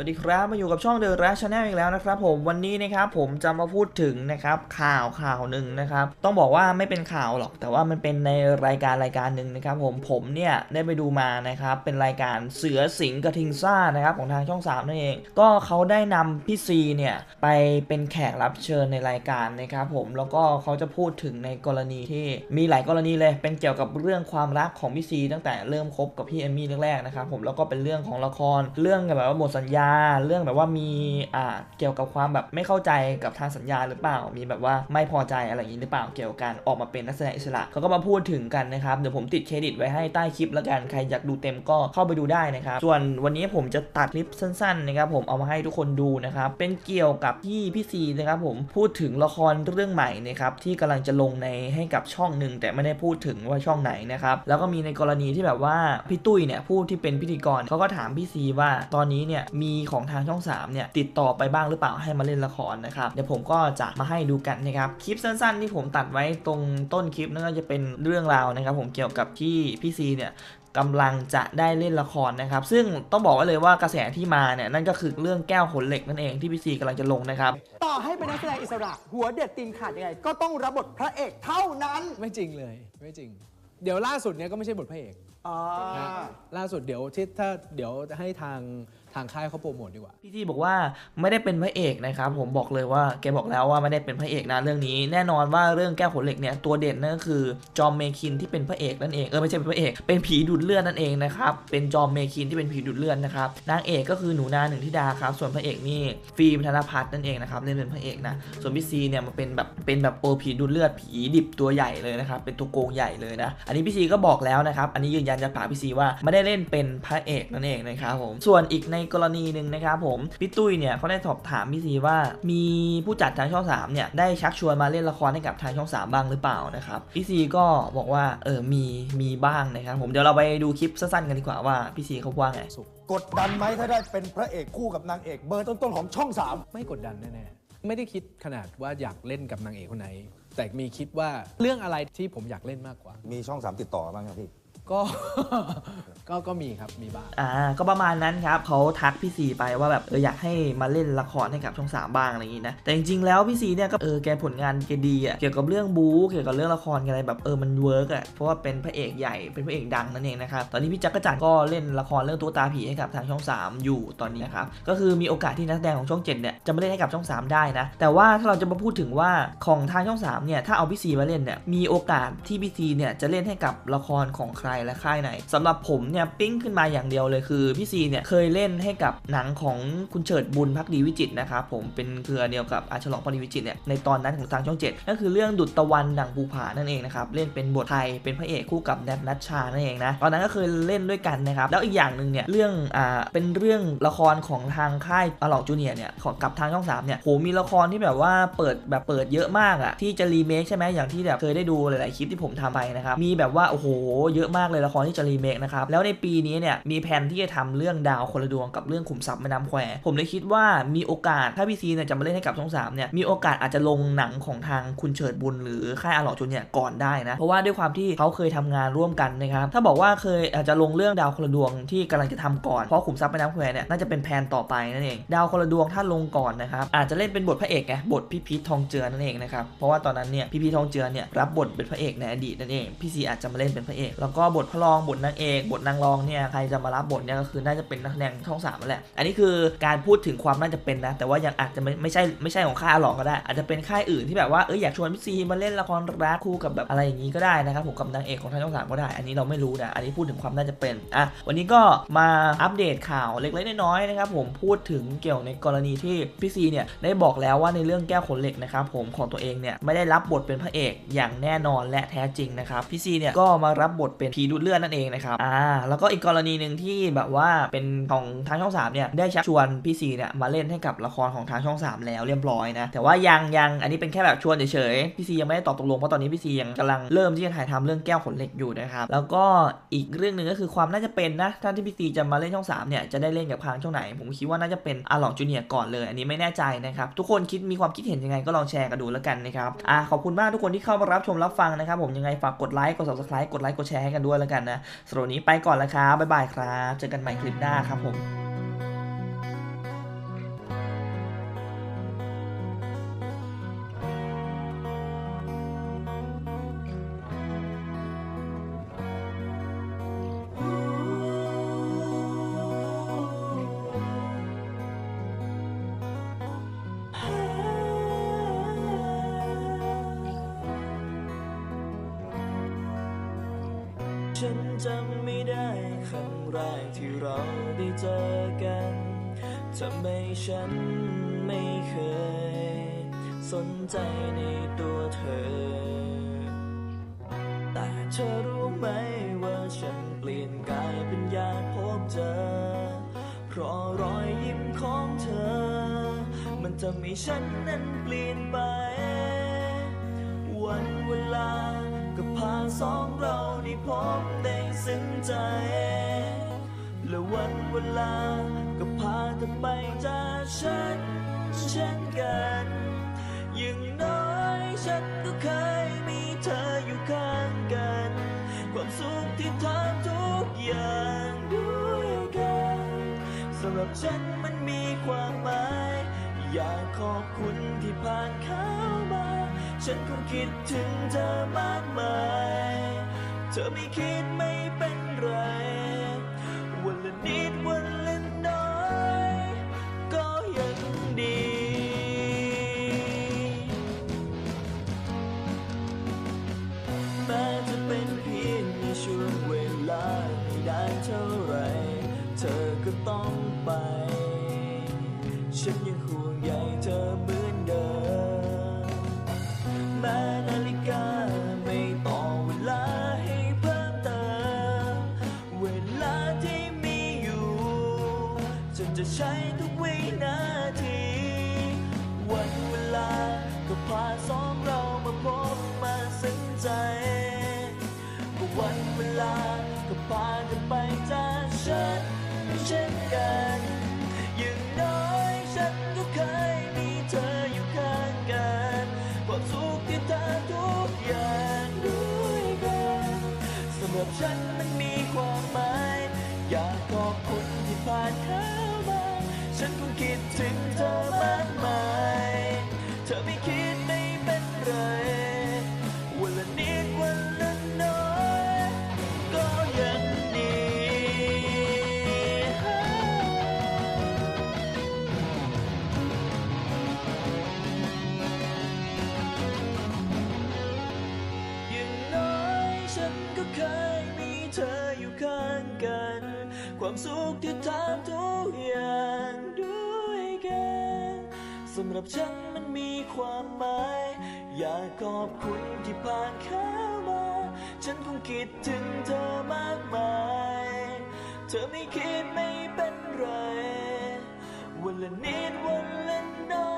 วัสดีครับมาอยู่กับช่องเดอะรัชแนลอีกแล้วนะครับผมวันนี้นะครับผมจะมาพูดถึงนะครับข่าวข่าวหนึ่งนะครับต้องบอกว่าไม่เป็นข่าวหรอก แต่ว่ามันเป็นในรายการรายการหนึ่งนะครับผมผมเนี่ยได้ไปดูมานะครับเป็นรายการเสือสิงกระทิงซ่านะครับของทางช่อง3นั่นเอง ก็เขาได้นำพี่ซีเนี่ยไปเป็นแขกรับเชิญในรายการนะครับผมแล้วก็เขาจะพูดถึงในกรณีที่มีหลายกรณีเลยเป็นเกี่ยวกับเรื่องความรักของพี่ซีตั้งแต่เริ่มคบกับพี่เอมมี่แรกๆนะครับผมแล้วก็เป็นเรื่องของละครเรื่องแบบว่าหมดสัญญาเรื่องแบบว่ามีอ่าเกี่ยวกับความแบบไม่เข้าใจกับทางสัญญาหรือเปล่า มีแบบว่าไม่พอใจอะไรอย่างนี้หรือเปล่าเกี่ยวกับการออกมาเป็นนักแสดงอิสระเขาก็มาพูดถึงกันนะครับเดี๋ยวผมติดเครดิตไว้ให้ใต้คลิปแล้วกันใครอยากดูเต็มก็เข้าไปดูได้นะครับส่วนวันนี้ผมจะตัดคลิปสั้นๆนะครับผมเอามาให้ทุกคนดูนะครับเป็นเกี่ยวกับที่พี่ซีนะครับผมพูดถึงละครเรื่องใหม่นะครับที่กำลังจะลงในให้กับช่องหนึ่งแต่ไม่ได้พูดถึงว่าช่องไหนนะครับแล้วก็มีในกรณีที่แบบว่าพี่ตุ้ยเนี่ยผู้ที่เป็นพิธีกรเขาก็ถามพี่ซีว่าตอนนี้เนี่ยมีของทางช่อง 3 เนี่ย ติดต่อไปบ้างหรือเปล่าให้มาเล่นละครนะครับ เดี๋ยวผมก็จะมาให้ดูกันนะครับ คลิปสั้นๆ ที่ผมตัดไว้ตรงต้นคลิปนั่นก็จะเป็นเรื่องราวนะครับ ผมเกี่ยวกับที่พี่ซีเนี่ยกำลังจะได้เล่นละครนะครับ ซึ่งต้องบอกไว้เลยว่ากระแสที่มาเนี่ยนั่นก็คือเรื่องแก้วขนเหล็กนั่นเองที่พี่ซีกำลังจะลงนะครับ ต่อให้เป็นนักแสดงอิสระ หัวเด็ดตีนขาดยังไง ก็ต้องรับบทพระเอกเท่านั้นไม่จริงเลยไม่จริง เดี๋ยวล่าสุดเนี้ยก็ไม่ใช่บทพระเอก อ่านะล่าสุดเดี๋ยวที่ถ้าเดี๋ยวให้ทางทางค่ายเขาโปรโมทดีกว่า พี่ซีบอกว่าไม่ได้เป็นพระเอกนะครับ ผมบอกเลยว่าแกบอกแล้วว่าไม่ได้เป็นพระเอกนะเรื่องนี้ แน่นอนว่าเรื่องแก้วขนเหล็กเนี่ยตัวเด่นนั่นก็คือจอมเมคินที่เป็นพระเอกนั่นเองเออไม่ใช่เป็นพระเอกเป็นผีดูดเลือดนั่นเองนะครับเป็นจอมเมคินที่เป็นผีดูดเลือดนะครับนางเอกก็คือหนูนาหนึ่งธิดาครับส่วนพระเอกนี่ฟิล์มธนพัฒน์นั่นเองนะครับเล่นเป็นพระเอกนะส่วนพี่ซีเนี่ยมันเป็นแบบเป็นแบบโปรผีดูดเลือดผีดิบตัวใหญ่เลยนะครับเป็นตัวโกงใหญ่เลยนะอันนี้พี่ซีก็บอกแล้วนะครับอันนี้ยืนยันจากปากพี่ซีว่าไม่ได้เล่นเป็นพระเอกนั่นเองนะครับผมส่วนอีกในกรณีหนึ่งนะครับผมพี่ตุ้ยเนี่ยเขาได้สอบถามพี่ซีว่า มีผู้จัดทางช่อง3เนี่ยได้ชักชวนมาเล่นละครให้กับทางช่อง 3 บ้างหรือเปล่านะครับพี่ซีก็บอกว่าเออมีมีบ้างนะครับผมเดี๋ยวเราไปดูคลิปสั้นๆกันดีกว่าว่าพี่ซีเขาว่าไงกดดันไหมถ้าได้เป็นพระเอกคู่กับนางเอกเบอร์ต้นๆของช่องสามไม่กดดันแน่ๆไม่ได้คิดขนาดว่าอยากเล่นกับนางเอกคนไหน แต่มีคิดว่าเรื่องอะไรที่ผมอยากเล่นมากกว่า มีช่องสามติดต่อบ้างครับพี่ ก็ก็ก็มีครับมีบ้างอ่าก็ประมาณนั้นครับเขาทักพี่ซีไปว่าแบบเอออยากให้มาเล่นละครให้กับช่องสามบ้างอะไรอย่างนี้นะแต่จริงๆแล้วพี่ซีเนี่ยก็เออแกผลงานแกดีอะเกี่ยวกับเรื่องบู๊เกี่ยวกับเรื่องละครอะไรแบบเออมันเวิร์กอะเพราะว่าเป็นพระเอกใหญ่เป็นพระเอกดังนั่นเองนะครับตอนนี้พี่จักรจันทร์ก็เล่นละครเรื่องตัวตาผีให้กับทางช่อง 3 อยู่ตอนนี้นะครับก็คือมีโอกาสที่นักแสดงของช่อง7เนี่ยจะมาเล่นให้กับช่อง 3 ได้นะแต่ว่าถ้าเราจะมาพูดถึงว่าของทางช่อง3เนี่ยถ้าเอาพี่ซีมาเล่นเนี่ยมีโอกาสที่พี่ซีเนี่ยจะเล่นให้กับละครของใครและค่ายไหนสำหรับผมเนี่ยปิ้งขึ้นมาอย่างเดียวเลยคือพี่ซีเนี่ยเคยเล่นให้กับหนังของคุณเฉิดบุญพักดีวิจิตนะครับผมเป็นเครือเดียวกับอาฉลองพักดีวิจิตเนี่ยในตอนนั้นของทางช่อง 7 ก็คือเรื่องดุจตะวันดังภูผานั่นเองนะครับเล่นเป็นบทไทยเป็นพระเอกคู่กับแนทนัชชานั่นเองนะตอนนั้นก็เคยเล่นด้วยกันนะครับแล้วอีกอย่างหนึ่งเนี่ยเรื่องอ่าเป็นเรื่องละครของทางค่ายอลองจูเนียเนี่ยของกับทางช่อง3เนี่ยโหมีละครที่แบบว่าเปิดแบบเปิดเยอะมากอะที่จะรีเมคใช่ไหมอย่างที่แบบเคยได้ดูหลาย ๆ คลิปที่ผมทำไปนะครับมีแบบว่าโอ้โหเยอะมากเลยละครที่จะรีเมคนะครับ แล้วในปีนี้เนี่ยมีแผนที่จะทำเรื่องดาวคนละดวงกับเรื่องขุมทรัพย์แม่น้ำแคว ผมเลยคิดว่ามีโอกาสถ้าพี่ซีเนี่ยจะมาเล่นให้กับช่อง3เนี่ยมีโอกาสอาจจะลงหนังของทางคุณเฉิดบุญ หรือค่ายอลองจูเนี่ยก่อนได้นะ เพราะว่าด้วยความที่เขาเคยทำงานร่วมกันนะครับถ้าบอกว่าเคยอาจจะลงเรื่องดาวคนละดวงที่กำลังจะทำก่อนเพราะขุมทรัพย์แม่น้ำแควเนี่ยน่าจะเป็นแผนต่อไปนั่นเองดาวคนละดวงถ้าลงก่อนนะครับอาจจะเล่นเป็นบทพระเอกไงบทพี่พีททองเจือนั่นเองนะครับเพราะว่าตอนนั้นเนี่ยพี่พีททองเจือเนี่ยรับบทเป็นพระเอกในอดีตนั่นเองพี่ซีอาจจะมาเล่นเป็นพระเอกแล้วก็บทพระรองบทนางเอกบทนางรองเนี่ยใครจะมารับบทเนี่ยก็คือน่าจะเป็นนักแสดงช่องสามนั่นแหละ อันนี้คือการพูดถึงความน่าจะเป็นนะ แต่ว่ายังอาจจะไม่ไม่ใช่ไม่ใช่ของค่ายอลองก็ได้ อาจจะเป็นค่ายอื่นที่แบบว่าเอออยากชวนพี่ซีมาเล่นละครรักคู่กับแบบอะไรอย่างนี้ก็ได้นะครับผมกับนางเอกของทางช่องสามก็ได้ อันนี้เราไม่รู้นะอันนี้พูดถึงความน่าจะเป็นอะวันนี้ก็มาอัปเดตข่าวเล็กๆน้อยๆนะครับผมพูดถึงเกี่ยวในกรณีที่พี่ซีเนี่ยได้บอกแล้วว่าในเรื่องแก้วขนเหล็กนะครับผมของตัวเองเนี่ยไม่ได้รับบทเป็นพระเอกอย่างแน่นอนและแท้จริงนะครับพี่ซีเนี่ยก็มารับบทเป็นผีดูดเลือดนั่นเองนะครับอ่าแล้วก็อีกกรณีหนึ่งที่แบบว่าเป็นของทางช่อง3เนี่ยได้ชักชวนพี่ซีเนี่ยมาเล่นให้กับละครของทางช่อง 3 แล้วเรียบร้อยนะแต่ว่ายังยังอันนี้เป็นแค่แบบชวนเฉยๆพี่ซียังไม่ได้ตอบตกลงเพราะตอนนี้พี่ซียังกำลังเริ่มที่จะถ่ายทำเรื่องแก้วขนเหล็กอยู่นะครับแล้วก็อีกเรื่องหนึ่งก็คือความน่าจะเป็นนะท่านที่พี่ซีจะมาเล่นช่อง3เนี่ยจะได้เล่นกับทางช่องไหน ผมคิดว่าน่าจะเป็นอาหลองจูเนียก่อนเลย อันนี้ไม่แน่ใจนะครับทุกคนคิดมีความคิดเห็นยังไงก็ลองแชร์กันดูแล้วกันนะครับอะขอบคุณมากทุกคนที่เข้ามารับชมรับฟังนะครับผมยังไงฝากกดไลค์กด subscribe กดไลค์กดแชร์ให้กันดวยแล้วกันนะสำหรับวันนี้ไปก่อนแล้วครับบ๊ายบายครับ เจอกันใหม่คลิปหน้าครับผม ฉันจำไม่ได้ครั้งแรกที่เราได้เจอกันทำไมฉันไม่เคย สนใจในตัวเธอ แต่เธอรู้ไหมว่าฉันเปลี่ยนกายเป็นอยากพบเจอเพราะรอยยิ้มของเธอ มันทำให้ฉันนั้นเปลี่ยนไปึ้งใจ และวันเวลาก็พาเธอไปจากฉัน เช่นกันอย่างน้อยฉันก็เคยมีเธออยู่ข้างกัน ความสุขที่ทำทุกอย่างด้วยกันสำหรับฉันมันมีความหมาย อยากขอบคุณที่ผ่านเข้ามา ฉันคงคิดถึงเธอมากมาย เธอไม่คิดไม่เป็นไร วันละนิดวันละน้อย ก็ยังดี แม้จะเป็นเพียงในช่วงเวลาไม่ได้เท่าไร เธอก็ต้อง ก็วันเวลาก็พากันไปจากฉันเช่นกัน อย่างน้อยฉันก็เคยมีเธออยู่ข้างกันความสุขที่เธอทุกอย่างด้วยกันสำหรับฉันมันมีความหมาย อยากขอบคุณที่ผ่านเข้ามา ฉันคงคิดถึงเธอมากมาย ข้างกัน ความสุขที่ทำทุกอย่างด้วยกันสำหรับฉันมันมีความหมาย อยากขอบคุณที่ผ่านเข้ามา ฉันคงคิดถึงเธอมากมาย เธอไม่คิดไม่เป็นไร วันละนิดวันละน้อย